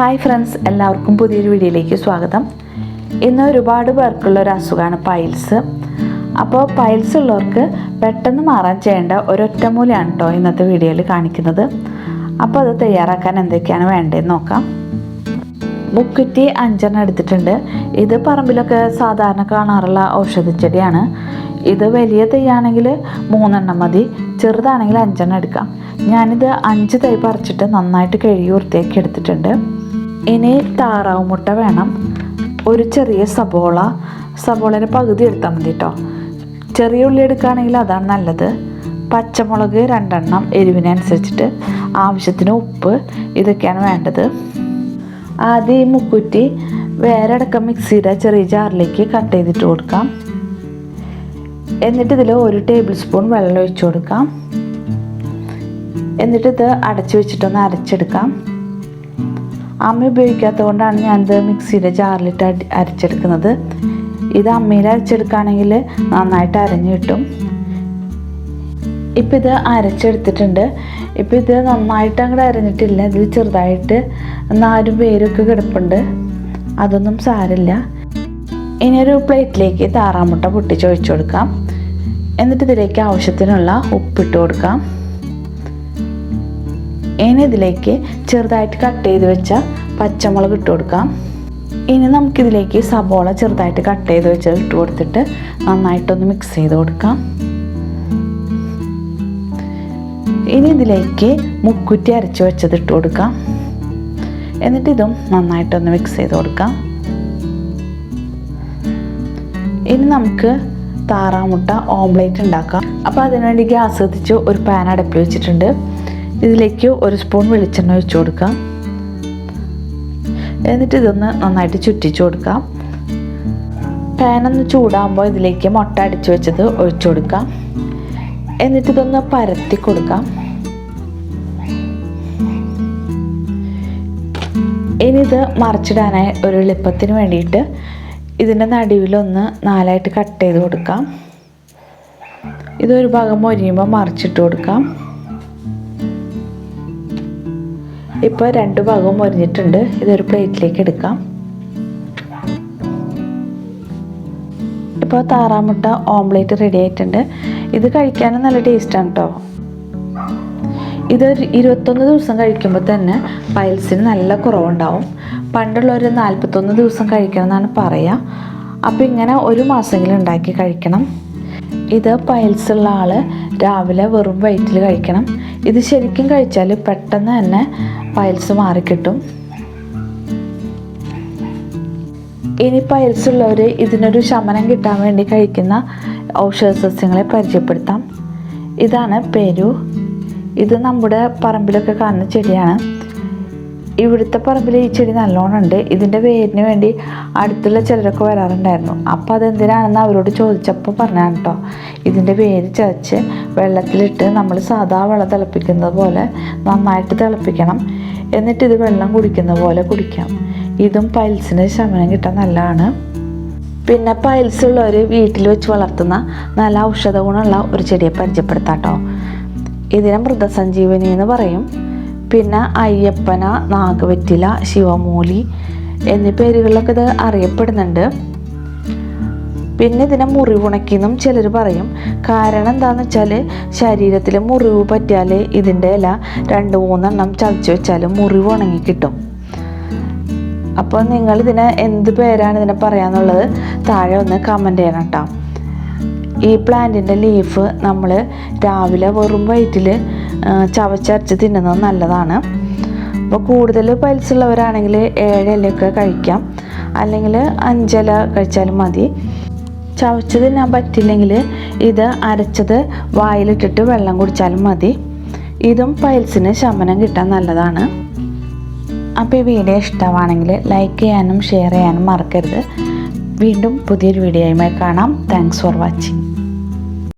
Hi friends എല്ലാവർക്കും പുതിയൊരു വീഡിയോയിലേക്ക് സ്വാഗതം. ഇന്ന് ഒരുപാട് പേർക്കുള്ള ഒരു അസുഖമാണ് പൈൽസ്. അപ്പോൾ പൈൽസ് ഉള്ളവർക്ക് പെട്ടെന്ന് മാറാൻ ചെയ്യേണ്ട ഒരൊറ്റമൂലയാണ് കേട്ടോ ഇന്നത്തെ വീഡിയോയിൽ കാണിക്കുന്നത്. അപ്പോൾ അത് തയ്യാറാക്കാൻ എന്തൊക്കെയാണ് വേണ്ടതെന്ന് നോക്കാം. മുക്കുറ്റി അഞ്ചെണ്ണം എടുത്തിട്ടുണ്ട്. ഇത് പറമ്പിലൊക്കെ സാധാരണ കാണാറുള്ള ഔഷധച്ചെടിയാണ്. ഇത് വലിയ തൈയാണെങ്കിൽ മൂന്നെണ്ണം മതി ചെറുതാണെങ്കിൽ അഞ്ചെണ്ണം എടുക്കാം. ഞാനിത് അഞ്ച് തൈ പറിച്ചിട്ട് നന്നായിട്ട് കഴുകി വൃത്തിയാക്കി എടുത്തിട്ടുണ്ട്. ഇനി താറാവ് മുട്ട വേണം. ഒരു ചെറിയ സബോള. സബോളേനെ പകുതി എടുത്താൽ മതി കേട്ടോ ചെറിയ ഉള്ളി എടുക്കുകയാണെങ്കിൽ അതാണ് നല്ലത്. പച്ചമുളക് രണ്ടെണ്ണം എരിവിനനുസരിച്ചിട്ട് ആവശ്യത്തിന് ഉപ്പ് ഇതൊക്കെയാണ് വേണ്ടത്. ആദ്യം ഈ മുക്കുറ്റി വേറെ അടക്കം മിക്സിയുടെ ചെറിയ ജാറിലേക്ക് കട്ട് ചെയ്തിട്ട് കൊടുക്കാം. എന്നിട്ട് ഇതിൽ ഒരു ടേബിൾ സ്പൂൺ വെള്ളം ഒഴിച്ചു കൊടുക്കാം. എന്നിട്ട് ഇത് അടച്ചു വെച്ചിട്ടൊന്ന് അരച്ചെടുക്കാം. അമ്മ ഉപയോഗിക്കാത്തത് കൊണ്ടാണ് ഞാനിത് മിക്സിയുടെ ജാറിലിട്ട് അടി അരച്ചെടുക്കുന്നത്. ഇത് അമ്മയിൽ അരച്ചെടുക്കുകയാണെങ്കിൽ നന്നായിട്ട് അരഞ്ഞു കിട്ടും. ഇപ്പം ഇത് അരച്ചെടുത്തിട്ടുണ്ട്. ഇപ്പം ഇത് നന്നായിട്ട് അങ്ങോട്ട് അരഞ്ഞിട്ടില്ല. ഇതിൽ ചെറുതായിട്ട് നാരും പേരൊക്കെ കിടപ്പുണ്ട്. അതൊന്നും സാരില്ല. ഇനി ഒരു പ്ലേറ്റിലേക്ക് താറാമുട്ട പൊട്ടിച്ച് ഒഴിച്ചു കൊടുക്കാം. എന്നിട്ട് ഇതിലേക്ക് ആവശ്യത്തിനുള്ള ഉപ്പിട്ട് കൊടുക്കാം. ഇനി ഇതിലേക്ക് ചെറുതായിട്ട് കട്ട് ചെയ്ത് വെച്ച പച്ചമുളക് ഇട്ട് കൊടുക്കാം. ഇനി നമുക്കിതിലേക്ക് സബോള ചെറുതായിട്ട് കട്ട് ചെയ്ത് വെച്ചത് ഇട്ട് കൊടുത്തിട്ട് നന്നായിട്ടൊന്ന് മിക്സ് ചെയ്ത് കൊടുക്കാം. ഇനി ഇതിലേക്ക് മുക്കുറ്റി അരച്ച് വെച്ചത് ഇട്ട് കൊടുക്കാം. എന്നിട്ട് ഇതും നന്നായിട്ടൊന്ന് മിക്സ് ചെയ്ത് കൊടുക്കാം. ഇനി നമുക്ക് താറാമുട്ട ഓംലേറ്റ് ഉണ്ടാക്കാം. അപ്പോൾ അതിനുവേണ്ടി ഗ്യാസ് കത്തിച്ച് ഒരു പാൻ അടുപ്പിൽ വെച്ചിട്ടുണ്ട്. ഇതിലേക്ക് ഒരു സ്പൂൺ വെളിച്ചെണ്ണ ഒഴിച്ചു കൊടുക്കാം എന്നിട്ട് ഇതൊന്ന് നന്നായിട്ട് ചുറ്റിച്ചു കൊടുക്കാം പാനൊന്ന് ചൂടാകുമ്പോൾ ഇതിലേക്ക് മുട്ട അടിച്ചു വെച്ചത് ഒഴിച്ചു കൊടുക്കാം എന്നിട്ട് ഇതൊന്ന് പരത്തി കൊടുക്കാം ഇനി ഇത് മറിച്ചിടാനായി ഒരു എളുപ്പത്തിന് വേണ്ടിയിട്ട് ഇതിന്റെ നടുവിലൊന്ന് നാലായിട്ട് കട്ട് ചെയ്ത് കൊടുക്കാം ഇതൊരു ഭാഗം മൊരിയുമ്പോൾ മറിച്ചിട്ട് കൊടുക്കാം ഇപ്പോൾ രണ്ട് ഭാഗവും മൊരിഞ്ഞിട്ടുണ്ട് ഇതൊരു പ്ലേറ്റിലേക്ക് എടുക്കാം. ഇപ്പോൾ താറാമുട്ട ഓംലേറ്റ് റെഡി ആയിട്ടുണ്ട്. ഇത് കഴിക്കാനും നല്ല ടേസ്റ്റാണ് കേട്ടോ ഇത് ഇരുപത്തൊന്ന് ദിവസം കഴിക്കുമ്പോൾ തന്നെ പൈൽസിന് നല്ല കുറവുണ്ടാവും. പണ്ടുള്ളവർ നാൽപ്പത്തൊന്ന് ദിവസം കഴിക്കണം എന്നാണ് പറയുക അപ്പോൾ ഇങ്ങനെ ഒരു മാസമെങ്കിലും ഉണ്ടാക്കി കഴിക്കണം. ഇത് പയൽസുള്ള ആൾ രാവിലെ വെറും വയറ്റിൽ കഴിക്കണം. ഇത് ശരിക്കും കഴിച്ചാൽ പെട്ടെന്ന് തന്നെ പയൽസ് മാറിക്കിട്ടും. ഇനി പയൽസുള്ളവർ ഇതിനൊരു ശമനം കിട്ടാൻ വേണ്ടി കഴിക്കുന്ന ഔഷധ സസ്യങ്ങളെ പരിചയപ്പെടുത്താം. ഇതാണ് പെരു. ഇത് നമ്മുടെ പറമ്പിലൊക്കെ കാണുന്ന ചെടിയാണ്. ഇവിടുത്തെ പറമ്പിൽ ഈ ചെടി നല്ലോണം ഉണ്ട്. ഇതിന്റെ വേരിന് വേണ്ടി അടുത്തുള്ള ചിലരൊക്കെ വരാറുണ്ടായിരുന്നു. അപ്പോൾ അതെന്തിനാണെന്ന് അവരോട് ചോദിച്ചപ്പോൾ പറഞ്ഞാണ് കേട്ടോ ഇതിന്റെ വേര് ചതച്ച് വെള്ളത്തിലിട്ട് നമ്മൾ സാധാ വെള്ളം തിളപ്പിക്കുന്നത് പോലെ നന്നായിട്ട് തിളപ്പിക്കണം. എന്നിട്ട് ഇത് വെള്ളം കുടിക്കുന്ന പോലെ കുടിക്കാം. ഇതും പൈൽസിന് ശമനം കിട്ടാൻ നല്ലതാണ്. പിന്നെ പൈൽസ് ഉള്ളവർ വീട്ടിൽ വെച്ച് വളർത്തുന്ന നല്ല ഔഷധ ഗുണമുള്ള ഒരു ചെടിയെ പരിചയപ്പെടുത്താം കേട്ടോ ഇതിനെ മൃതസഞ്ജീവനി എന്ന് പറയും. പിന്നെ അയ്യപ്പന നാഗവറ്റില ശിവമൂലി എന്നീ പേരുകളിലൊക്കെ ഇത് അറിയപ്പെടുന്നുണ്ട്. പിന്നെ ഇതിനെ മുറിവുണക്കിന്നും ചിലർ പറയും. കാരണം എന്താണെന്ന് വെച്ചാൽ ശരീരത്തിൽ മുറിവ് പറ്റിയാൽ ഇതിന്റെ ഇല രണ്ട് മൂന്നെണ്ണം ചതച്ച് വെച്ചാൽ മുറിവ് ഉണങ്ങി കിട്ടും. അപ്പോൾ നിങ്ങൾ ഇതിനെ എന്ത് പേരാണ് ഇതിനെ പറയാന്നുള്ളത് താഴെ ഒന്ന് കമന്റ് ചെയ്യണം കേട്ടോ ഈ പ്ലാന്റിന്റെ ലീഫ് നമ്മൾ രാവിലെ വെറും വയറ്റിൽ ചവച്ചരച്ച് തിന്നുന്നത് നല്ലതാണ്. അപ്പോൾ കൂടുതൽ പൽസുള്ളവരാണെങ്കിൽ ഏഴിലൊക്കെ കഴിക്കാം. അല്ലെങ്കിൽ അഞ്ചില കഴിച്ചാലും മതി. ചവച്ച് തിന്നാൻ പറ്റില്ലെങ്കിൽ ഇത് അരച്ചത് വായിലിട്ടിട്ട് വെള്ളം കുടിച്ചാലും മതി. ഇതും പൈൽസിന് ശമനം കിട്ടാൻ നല്ലതാണ്. അപ്പോൾ ഈ വീഡിയോ ഇഷ്ടമാണെങ്കിൽ ലൈക്ക് ചെയ്യാനും ഷെയർ ചെയ്യാനും മറക്കരുത്. വീണ്ടും പുതിയൊരു വീഡിയോയുമായി കാണാം. Thanks for watching